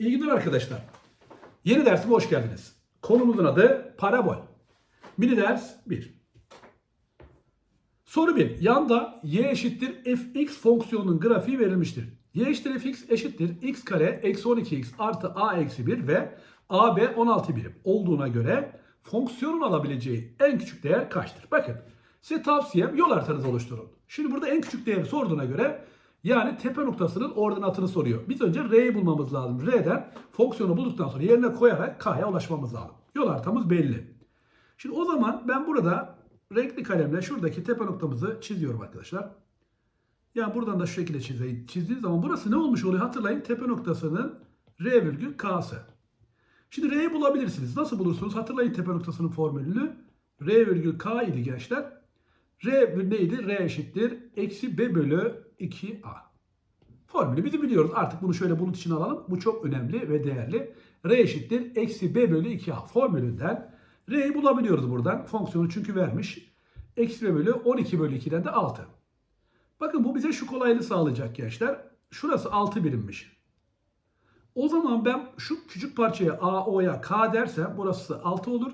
İyi günler arkadaşlar. Yeni dersime hoş geldiniz. Konumuzun adı parabol. Mini ders 1. Soru 1. Yanda y eşittir fx fonksiyonunun grafiği verilmiştir. y eşittir fx eşittir x kare eksi 12x artı a eksi 1 ve ab 16 birim olduğuna göre fonksiyonun alabileceği en küçük değer kaçtır? Bakın size tavsiyem yol haritanızı oluşturun. Şimdi burada en küçük değeri sorduğuna göre yani tepe noktasının ordinatını soruyor. Biz önce R'yi bulmamız lazım. R'den fonksiyonu bulduktan sonra yerine koyarak K'ya ulaşmamız lazım. Yol haritamız belli. Şimdi o zaman ben burada renkli kalemle şuradaki tepe noktamızı çiziyorum arkadaşlar. Yani buradan da şu şekilde çizeyim. Çizdiğim zaman burası ne olmuş oluyor? Hatırlayın tepe noktasının R virgül K'sı. Şimdi R'yi bulabilirsiniz. Nasıl bulursunuz? Hatırlayın tepe noktasının formülünü. R virgül K idi gençler. R neydi? R eşittir. Eksi B bölü 2A. Formülü biz biliyoruz. Artık bunu şöyle bulut için alalım. Bu çok önemli ve değerli. R eşittir. Eksi B bölü 2A formülünden R'yi bulabiliyoruz buradan. Fonksiyonu çünkü vermiş. Eksi B bölü 12 bölü 2'den de 6. Bakın bu bize şu kolaylığı sağlayacak gençler. Şurası 6 birimmiş. O zaman ben şu küçük parçaya A, O'ya K dersem burası 6 olur.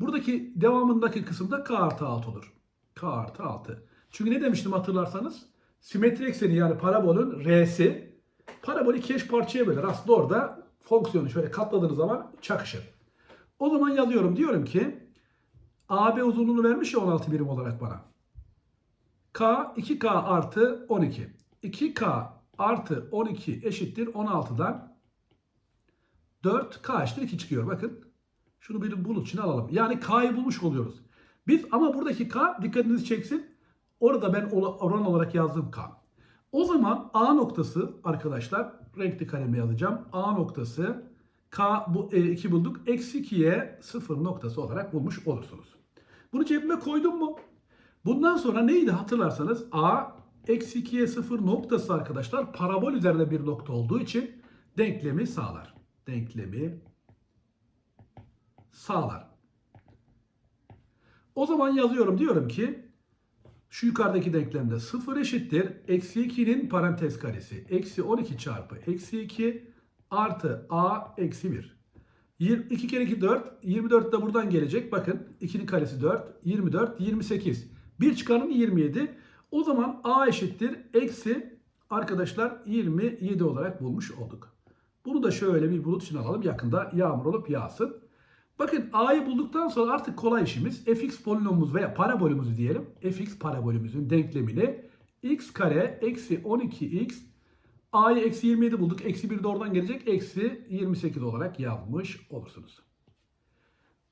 Buradaki devamındaki kısımda K artı 6 olur. K artı 6. Çünkü ne demiştim hatırlarsanız? Simetri ekseni yani parabolün R'si parabolü iki parçaya böler. Aslında orada fonksiyonu şöyle katladığınız zaman çakışır. O zaman yazıyorum. Diyorum ki AB uzunluğunu vermiş ya 16 birim olarak bana. K 2K artı 12. 2K artı 12 eşittir 16'dan 4K eşittir 2 çıkıyor. Bakın şunu bir bulut için alalım. Yani K'yı bulmuş oluyoruz. Biz ama buradaki K dikkatinizi çeksin. Orada ben oran olarak yazdım K. O zaman A noktası arkadaşlar renkli kaleme yazacağım. A noktası K bu e, 2 bulduk. Eksi 2'ye 0 noktası olarak bulmuş olursunuz. Bunu cebime koydum mu? Bundan sonra neydi hatırlarsanız A eksi 2'ye 0 noktası arkadaşlar parabol üzerinde bir nokta olduğu için denklemi sağlar. Denklemi sağlar. O zaman yazıyorum diyorum ki şu yukarıdaki denklemde 0 eşittir. Eksi 2'nin parantez karesi. Eksi 12 çarpı eksi 2 artı a eksi 1. 2 kere 2 4. 24 de buradan gelecek. Bakın 2'nin karesi 4. 24. 28. 1 çıkarım 27. O zaman a eşittir. Eksi arkadaşlar 27 olarak bulmuş olduk. Bunu da şöyle bir bulut için alalım. Yakında yağmur olup yağsın. Bakın a'yı bulduktan sonra artık kolay işimiz fx polinomumuz veya parabolümüzü diyelim. fx parabolümüzün denklemini x kare eksi 12x a'yı eksi 27 bulduk. Eksi 1 de oradan gelecek. Eksi 28 olarak yazmış olursunuz.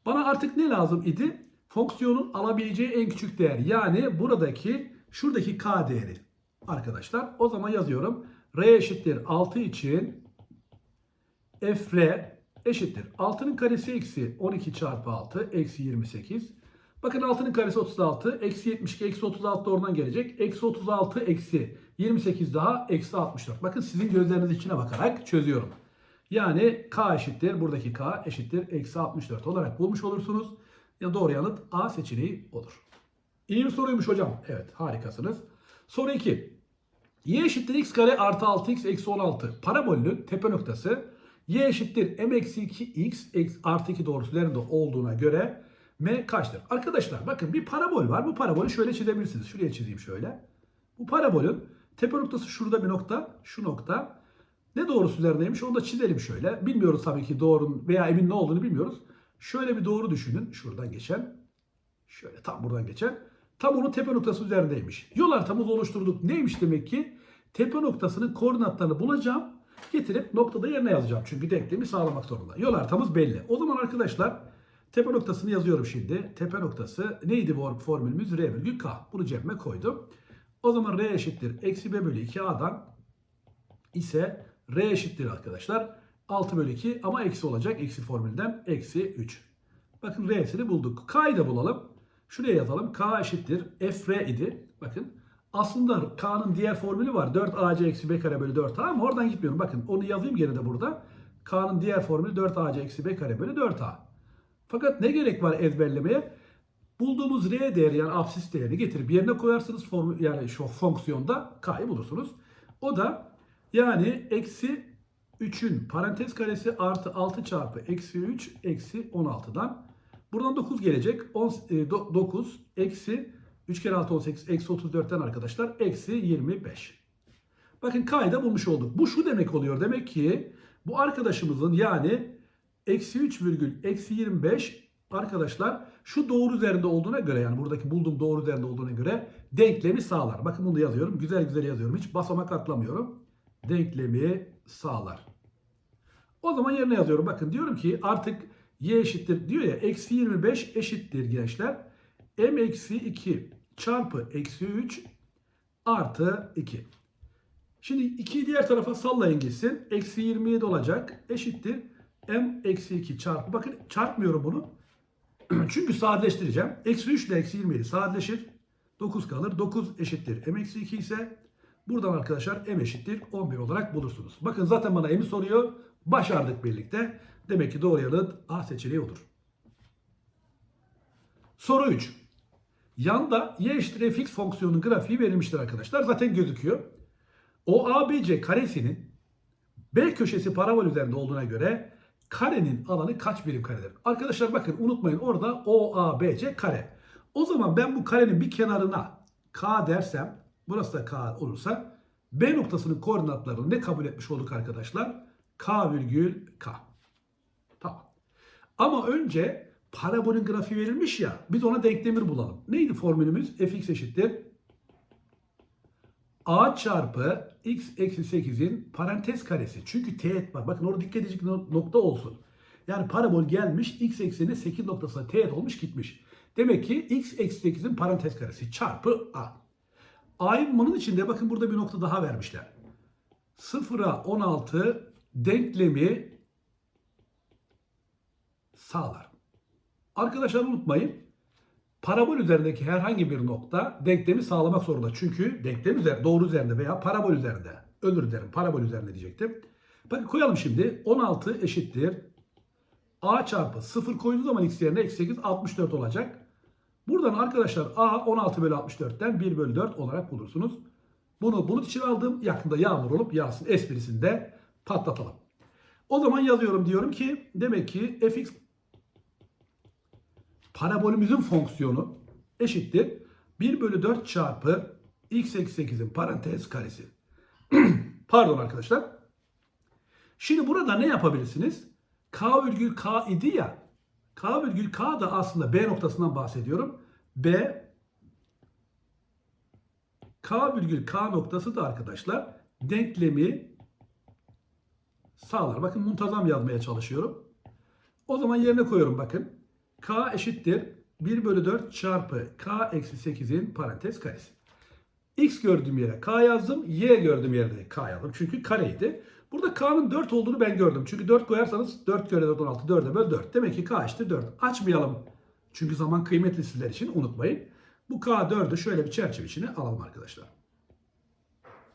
Bana artık ne lazım idi? Fonksiyonun alabileceği en küçük değer. Yani buradaki şuradaki k değeri. Arkadaşlar o zaman yazıyorum. r eşittir 6 için fr eşittir. 6'nın karesi eksi 12 çarpı 6 eksi 28. Bakın 6'nın karesi 36. Eksi 72 eksi 36 da oradan gelecek. Eksi 36 eksi 28 daha eksi 64. Bakın sizin gözleriniz içine bakarak çözüyorum. Yani k eşittir. Buradaki k eşittir. Eksi 64 olarak bulmuş olursunuz. Ya doğru yanıt A seçeneği olur. İyi bir soruymuş hocam. Evet harikasınız. Soru 2. Y eşittir x kare artı 6x eksi 16. Parabolünün tepe noktası y eşittir m eksi 2x artı 2 doğrusu üzerinde olduğuna göre m kaçtır? Arkadaşlar bakın bir parabol var. Bu parabolü şöyle çizebilirsiniz. Şuraya çizeyim şöyle. Bu parabolün tepe noktası şurada bir nokta. Şu nokta. Ne doğrusu üzerindeymiş onu da çizelim şöyle. Bilmiyoruz tabii ki doğru veya emin ne olduğunu bilmiyoruz. Şöyle bir doğru düşünün. Şuradan geçen. Şöyle tam buradan geçen. Tam onun tepe noktası üzerindeymiş. Yol haritamızı oluşturduk. Neymiş demek ki? Tepe noktasının koordinatlarını bulacağım. Getirip noktada yerine yazacağım. Çünkü denklemi sağlamak zorunda. Yol haritamız belli. O zaman arkadaşlar tepe noktasını yazıyorum şimdi. Tepe noktası neydi bu formülümüz? R virgül K. Bunu cebime koydum. O zaman R eşittir. Eksi B bölü 2A'dan ise R eşittir arkadaşlar. 6 bölü 2 ama eksi olacak. Eksi formülden eksi 3. Bakın R'sini bulduk. K'yı da bulalım. Şuraya yazalım. K eşittir. F R idi. Bakın. Aslında K'nın diğer formülü var. 4AC eksi B kare bölü 4A ama oradan gitmiyorum. Bakın onu yazayım gene de burada. K'nın diğer formülü 4AC eksi B kare bölü 4A. Fakat ne gerek var ezberlemeye? Bulduğumuz R değeri yani absis değerini getirip yerine koyarsınız. Formül, yani şu fonksiyonda K'yı bulursunuz. O da yani eksi 3'ün parantez karesi artı 6 çarpı eksi 3 eksi 16'dan. Buradan 9 gelecek. 10, e, do- 9 eksi 3 kere 6 18 eksi 34'ten arkadaşlar eksi 25. Bakın K'yı da bulmuş olduk. Bu şu demek oluyor. Demek ki bu arkadaşımızın yani eksi 3 virgül eksi 25 arkadaşlar şu doğru üzerinde olduğuna göre yani buradaki bulduğum doğru üzerinde olduğuna göre denklemi sağlar. Bakın bunu yazıyorum. Güzel güzel yazıyorum. Hiç basamak atlamıyorum. Denklemi sağlar. O zaman yerine yazıyorum. Bakın diyorum ki artık y eşittir diyor ya eksi 25 eşittir gençler. M eksi 2 çarpı eksi 3 artı 2. Şimdi 2'yi diğer tarafa sallayın gitsin. Eksi 27 olacak. Eşittir. M eksi 2 çarpı. Bakın çarpmıyorum bunu. Çünkü sadeleştireceğim. Eksi 3 ile eksi 27 sadeleşir. 9 kalır. 9 eşittir. M eksi 2 ise buradan arkadaşlar M eşittir 11 olarak bulursunuz. Bakın zaten bana M'i soruyor. Başardık birlikte. Demek ki doğru yanıt A seçeneği odur. Soru 3. Yanda y eşittir fx fonksiyonunun grafiği verilmiştir arkadaşlar. Zaten gözüküyor. O ABC karesinin B köşesi parabol üzerinde olduğuna göre karenin alanı kaç birim karedir? Arkadaşlar bakın unutmayın orada OABC kare. O zaman ben bu karenin bir kenarına K dersem burası da K olursa B noktasının koordinatlarını ne kabul etmiş olduk arkadaşlar? K virgül K. Tamam. Ama önce parabolün grafiği verilmiş ya biz ona denklemir bulalım. Neydi formülümüz? fx eşittir a çarpı x eksi 8'in parantez karesi. Çünkü teğet var. Bakın orada dikkat edecek no- nokta olsun. Yani parabol gelmiş x ekseni 8 noktasına teğet olmuş gitmiş. Demek ki x eksi 8'in parantez karesi çarpı a. A'nın bunun içinde bakın burada bir nokta daha vermişler. 0'a 16 denklemi sağlar. Arkadaşlar unutmayın. Parabol üzerindeki herhangi bir nokta denklemi sağlamak zorunda. Çünkü denklem üzerinde, doğru üzerinde veya parabol üzerinde. Özür dilerim parabol üzerinde diyecektim. Bakın koyalım şimdi. 16 eşittir. A çarpı 0 koyduğu zaman x yerine eksi 8 64 olacak. Buradan arkadaşlar A 16 bölü 64'ten 1 bölü 4 olarak bulursunuz. Bunu bulut için aldım. Yakında yağmur olup yağsın esprisini de patlatalım. O zaman yazıyorum diyorum ki demek ki fx parabolümüzün fonksiyonu eşittir 1 bölü 4 çarpı x eksi 8'in parantez karesi. Pardon arkadaşlar. Şimdi burada ne yapabilirsiniz? K virgül K idi ya. K virgül K da aslında B noktasından bahsediyorum. B K virgül K noktası da arkadaşlar denklemi sağlar. Bakın muntazam yazmaya çalışıyorum. O zaman yerine koyuyorum bakın. K eşittir 1 bölü 4 çarpı K eksi 8'in parantez karesi. X gördüğüm yere K yazdım. Y gördüğüm yere de K yazdım. Çünkü kareydi. Burada K'nın 4 olduğunu ben gördüm. Çünkü 4 koyarsanız 4 kere 4 16 4'e böl 4. Demek ki K eşittir 4. Açmayalım. Çünkü zaman kıymetli sizler için unutmayın. Bu K 4'ü şöyle bir çerçeve içine alalım arkadaşlar.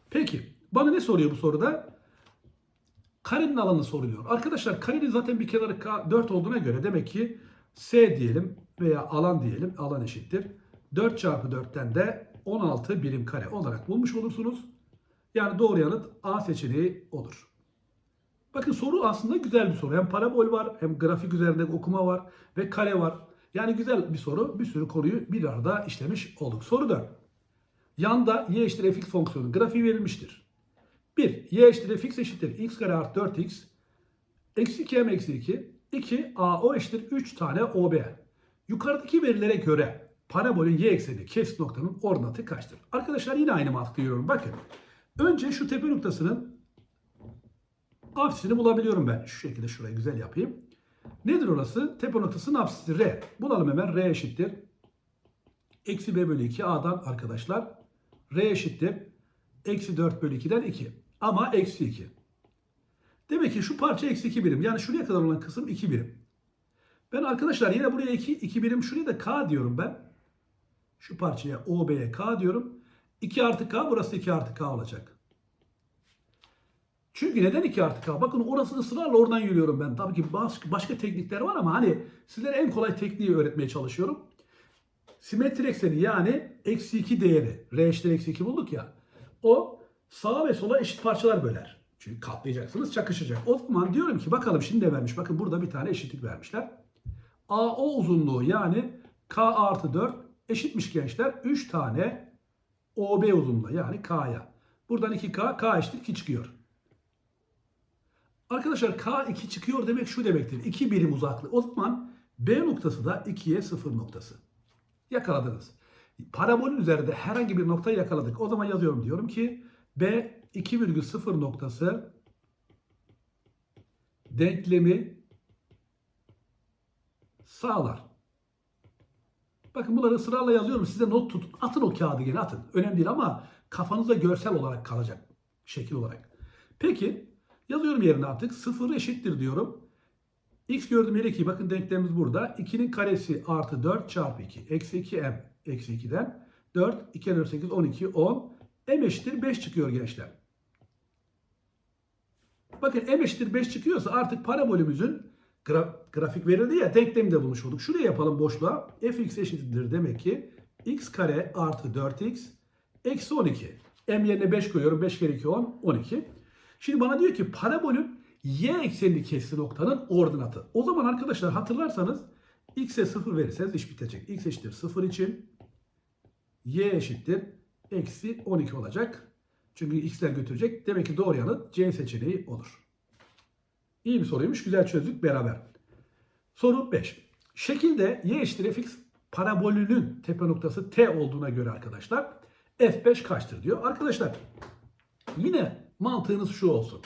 Peki. Bana ne soruyor bu soruda? Karenin alanı soruluyor. Arkadaşlar karenin zaten bir kenarı K 4 olduğuna göre demek ki S diyelim veya alan diyelim. Alan eşittir. 4 çarpı 4'ten de 16 birim kare olarak bulmuş olursunuz. Yani doğru yanıt A seçeneği olur. Bakın soru aslında güzel bir soru. Hem parabol var hem grafik üzerinde okuma var ve kare var. Yani güzel bir soru. Bir sürü konuyu bir arada işlemiş olduk. Soru 4. Yanda y eşittir fx fonksiyonu grafiği verilmiştir. 1. y eşittir fx eşittir x kare artı 4x eksi 2m eksi 2 2 AO eşittir 3 tane OB. Yukarıdaki verilere göre parabolün y ekseni kesit noktanın ordinatı kaçtır? Arkadaşlar yine aynı mantıkla yürüyorum. Bakın. Önce şu tepe noktasının apsisini bulabiliyorum ben. Şu şekilde şurayı güzel yapayım. Nedir orası? Tepe noktasının apsisi R. Bulalım hemen. R eşittir. Eksi B bölü 2 A'dan arkadaşlar. R eşittir. Eksi 4 bölü 2'den 2. Ama eksi 2. Demek ki şu parça eksi 2 birim. Yani şuraya kadar olan kısım 2 birim. Ben arkadaşlar yine buraya 2, 2 birim şuraya da K diyorum ben. Şu parçaya OB'ye K diyorum. 2 artı K burası 2 artı K olacak. Çünkü neden 2 artı K? Bakın orası ısrarla oradan yürüyorum ben. Tabii ki başka, teknikler var ama hani sizlere en kolay tekniği öğretmeye çalışıyorum. Simetri ekseni yani eksi 2 değeri. R eşittir eksi 2 bulduk ya. O sağa ve sola eşit parçalar böler. Çünkü katlayacaksınız çakışacak. O zaman diyorum ki bakalım şimdi ne vermiş. Bakın burada bir tane eşitlik vermişler. AO uzunluğu yani K artı 4 eşitmiş gençler. 3 tane OB uzunluğu yani K'ya. Buradan 2K, K eşittir 2 çıkıyor. Arkadaşlar K 2 çıkıyor demek şu demektir. 2 birim uzaklık. O zaman B noktası da 2'ye 0 noktası. Yakaladınız. Parabolün üzerinde herhangi bir noktayı yakaladık. O zaman yazıyorum diyorum ki B 2,0 noktası denklemi sağlar. Bakın bunları sırayla yazıyorum. Size not tutun. Atın o kağıdı gene atın. Önemli değil ama kafanızda görsel olarak kalacak. Şekil olarak. Peki yazıyorum yerine artık. 0 eşittir diyorum. X gördüğüm yere 2. Bakın denklemimiz burada. 2'nin karesi artı 4 çarpı 2. Eksi 2m eksi 2'den. 4, 2 4, 8, 12, 10. M eşittir 5 çıkıyor gençler. Bakın M eşittir 5 çıkıyorsa artık parabolümüzün gra- grafik verildi ya denklemi de bulmuş olduk. Şuraya yapalım boşluğa. fx eşittir demek ki x kare artı 4x eksi 12. M yerine 5 koyuyorum. 5 kere 2 10. 12. Şimdi bana diyor ki parabolün y eksenini kestiği noktanın ordinatı. O zaman arkadaşlar hatırlarsanız x'e 0 verirseniz iş bitecek. x eşittir 0 için y eşittir eksi 12 olacak. Çünkü x'ler götürecek. Demek ki doğru yanıt C seçeneği olur. İyi bir soruymuş. Güzel çözdük beraber. Soru 5. Şekilde y eşittir fx parabolünün tepe noktası t olduğuna göre arkadaşlar f5 kaçtır diyor. Arkadaşlar yine mantığınız şu olsun.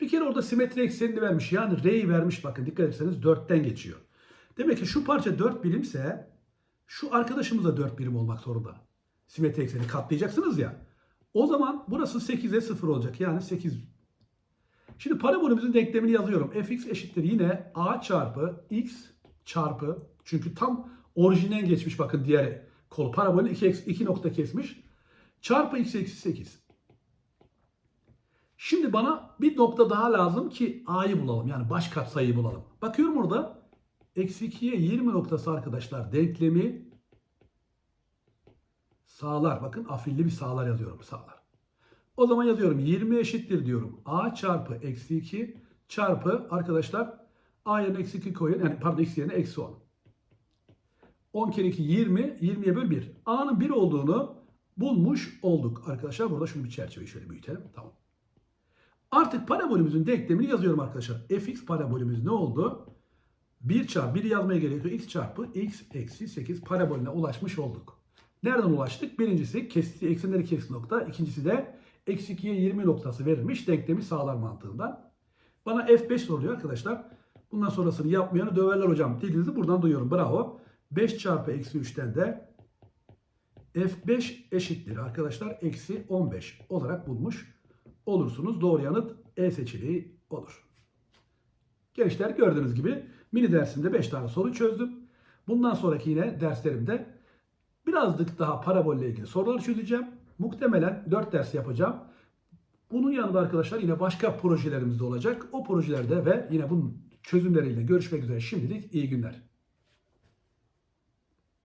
Bir kere orada simetri eksenini vermiş. Yani r'yi vermiş bakın dikkat etseniz 4'ten geçiyor. Demek ki şu parça 4 birimse şu arkadaşımız da 4 birim olmak zorunda. Simetri ekseni katlayacaksınız ya. O zaman burası 8'e 0 olacak. Yani 8. Şimdi parabolümüzün denklemini yazıyorum. fx eşittir yine a çarpı x çarpı çünkü tam orijinden geçmiş bakın diğer kol. Parabolün 2, 2 nokta kesmiş. Çarpı x eksi 8. Şimdi bana bir nokta daha lazım ki a'yı bulalım. Yani baş katsayıyı bulalım. Bakıyorum orada. Eksi 2'ye 20 noktası arkadaşlar denklemi sağlar. Bakın afilli bir sağlar yazıyorum. Sağlar. O zaman yazıyorum 20 eşittir diyorum. A çarpı eksi 2 çarpı arkadaşlar A yerine eksi 2 koyun. Yani pardon x yerine eksi 10. 10 kere 2 20. 20'ye böl 1. A'nın 1 olduğunu bulmuş olduk. Arkadaşlar burada şunu bir çerçeveyi şöyle büyütelim. Tamam. Artık parabolümüzün denklemini yazıyorum arkadaşlar. fx parabolümüz ne oldu? 1 çarpı 1 yazmaya gerek yok. x çarpı x eksi 8 parabolüne ulaşmış olduk. Nereden ulaştık? Birincisi kesti, eksenleri kesti nokta. İkincisi de eksi 2'ye 20 noktası verilmiş denklemi sağlar mantığından. Bana F5 soruluyor arkadaşlar. Bundan sonrasını yapmayanı döverler hocam dediğinizi buradan duyuyorum. Bravo. 5 çarpı eksi 3'ten de F5 eşittir arkadaşlar. Eksi 15 olarak bulmuş olursunuz. Doğru yanıt E seçeneği olur. Gençler gördüğünüz gibi mini dersimde 5 tane soru çözdüm. Bundan sonraki yine derslerimde birazcık daha parabolle ilgili sorular çözeceğim. Muhtemelen 4 ders yapacağım. Bunun yanında arkadaşlar yine başka projelerimiz de olacak. O projelerde ve yine bunun çözümleriyle görüşmek üzere şimdilik iyi günler.